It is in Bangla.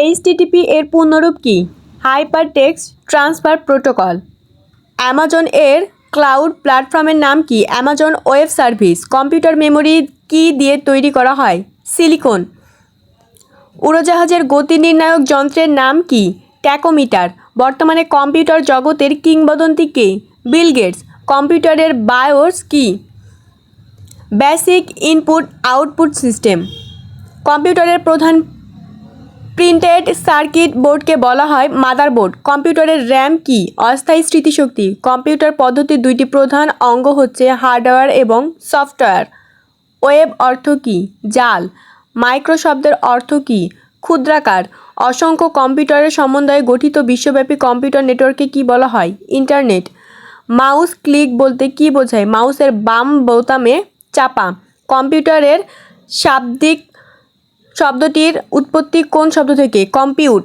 এইচটিটিপি এর পূর্ণরূপ কি? Hyper text transfer protocol Amazon এর ক্লাউড প্ল্যাটফর্মের নাম কি? Amazon web service computer memory কি দিয়ে তৈরি করা হয়? সিলিকন উড়োজাহাজের গতি নির্ণায়ক যন্ত্রের নাম কি? ট্যাকোমিটার বর্তমানে কম্পিউটার জগতের কিংবদন্তি কে? বিল গেটস কম্পিউটারের বায়োস কি? বেসিক ইনপুট আউটপুট সিস্টেম কম্পিউটারের প্রধান প্রিন্টেড সার্কিট বোর্ডকে বলা হয় মাদারবোর্ড কম্পিউটারের র্যাম কি? অস্থায়ী স্মৃতিশক্তি। কম্পিউটার পদ্ধতির দুইটি প্রধান অঙ্গ হচ্ছে হার্ডওয়্যার এবং সফটওয়্যার। ওয়েব অর্থ কী? জাল। মাইক্রো শব্দের অর্থ কী? ক্ষুদ্রাকার। অসংখ্য কম্পিউটারের সমন্বয়ে গঠিত বিশ্বব্যাপী কম্পিউটার নেটওয়ার্ককে কী বলা হয়? ইন্টারনেট। মাউস ক্লিক বলতে কী বোঝায়? মাউসের বাম বোতামে চাপা। কম্পিউটারের শাব্দিক শব্দটির উৎপত্তি কোন শব্দ থেকে? কম্পিউট।